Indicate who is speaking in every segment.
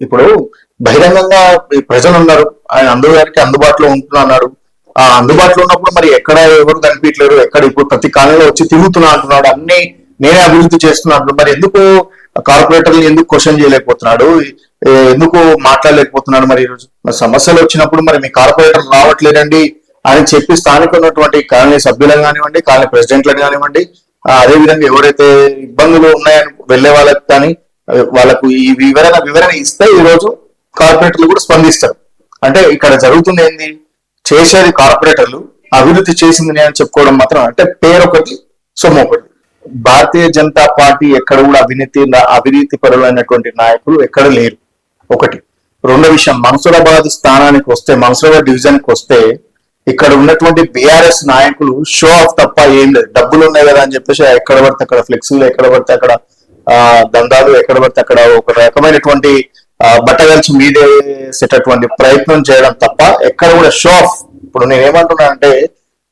Speaker 1: ఇప్పుడు బహిరంగంగా ప్రజలు ఉన్నారు ఆయన అందరికి అందుబాటులో ఉంటున్నాడు ఆ అందుబాటులో ఉన్నప్పుడు మరి ఎక్కడ ఎవరు కనిపించలేరు ఎక్కడ ఇప్పుడు ప్రతి కాలంలో వచ్చి తిరుగుతున్నా అంటున్నాడు. అన్ని నేనే అభివృద్ధి చేస్తున్నాడు మరి ఎందుకు కార్పొరేటర్లు ఎందుకు క్వశ్చన్ చేయలేకపోతున్నాడు? ఎందుకు మాట్లాడలేకపోతున్నాడు? మరి ఈరోజు మరి సమస్యలు వచ్చినప్పుడు మరి మీ కార్పొరేటర్ రావట్లేదండి అని చెప్పి స్థానిక ఉన్నటువంటి కాలనీ సభ్యులను కానివ్వండి కాలనీ ప్రెసిడెంట్లను కానివ్వండి అదే విధంగా ఎవరైతే ఇబ్బందులు ఉన్నాయని వెళ్ళే వాళ్ళకి కానీ వాళ్ళకు ఈ వివరణ వివరణ ఇస్తే ఈ రోజు కార్పొరేటర్లు కూడా స్పందిస్తారు. అంటే ఇక్కడ జరుగుతుంది ఏంది? చేసేది కార్పొరేటర్లు అభివృద్ధి చేసింది నేను అని చెప్పుకోవడం మాత్రం అంటే పేరు ఒకటి సొమ్ము ఒకటి. భారతీయ జనతా పార్టీ ఎక్కడ కూడా అవినీతి అవినీతి పరులైనటువంటి నాయకులు ఎక్కడ లేరు. ఒకటి. రెండో విషయం మన్సూరాబాద్ స్థానానికి వస్తే మన్సూరాబాద్ డివిజన్కి వస్తే ఇక్కడ ఉన్నటువంటి బీఆర్ఎస్ నాయకులు షో ఆఫ్ తప్ప ఏం లేదు. డబ్బులు ఉన్నాయి కదా అని చెప్పేసి ఎక్కడ పడితే అక్కడ ఫ్లెక్సీలు ఎక్కడ పడితే అక్కడ దందాలు ఎక్కడ పడితే అక్కడ ఒక రకమైనటువంటి బట్టగల్చి బట్టగలిచి మీదేసేటటువంటి ప్రయత్నం చేయడం తప్ప ఎక్కడ కూడా షో ఆఫ్ ఇప్పుడు నేను ఏమంటున్నానంటే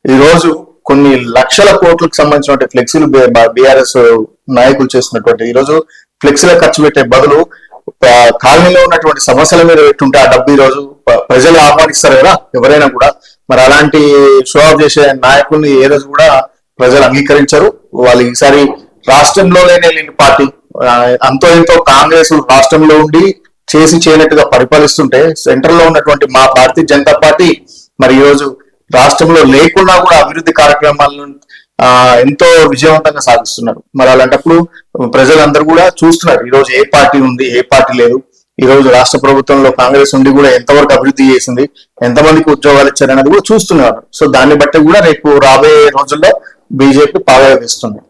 Speaker 1: ఈ రోజు కొన్ని లక్షల కోట్లకు సంబంధించిన ఫ్లెక్సీలు బీఆర్ఎస్ నాయకులు చేస్తున్నటువంటి ఈ రోజు ఖర్చు పెట్టే బదులు కాలనీలో ఉన్నటువంటి సమస్యల మీద పెట్టుంటే ఆ డబ్బు ఈ రోజు ప్రజలు ఆహ్వానిస్తారు కదా ఎవరైనా కూడా. మరి అలాంటి షో ఆఫ్ చేసే నాయకుల్ని ఏ రోజు కూడా ప్రజలు అంగీకరించరు. వాళ్ళు ఈసారి రాష్ట్రంలోనే లేని పార్టీ. అంతో ఎంతో కాంగ్రెస్ రాష్ట్రంలో ఉండి చేసి చేయనట్టుగా పరిపాలిస్తుంటే సెంటర్లో ఉన్నటువంటి మా భారతీయ జనతా పార్టీ మరి ఈరోజు రాష్ట్రంలో లేకుండా కూడా అభివృద్ధి కార్యక్రమాలను ఆ ఎంతో విజయవంతంగా సాగిస్తున్నారు. మరి అలాంటప్పుడు ప్రజలందరూ కూడా చూస్తున్నారు ఈ రోజు ఏ పార్టీ ఉంది ఏ పార్టీ లేదు. ఈ రోజు రాష్ట్ర ప్రభుత్వంలో కాంగ్రెస్ ఉండి కూడా ఎంతవరకు అభివృద్ధి చేసింది ఎంతమందికి ఉద్యోగాలు ఇచ్చారనేది కూడా చూస్తున్నారు. సో దాన్ని బట్టి కూడా రేపు రాబోయే రోజుల్లో బీజేపీ పాగా వేస్తుంది.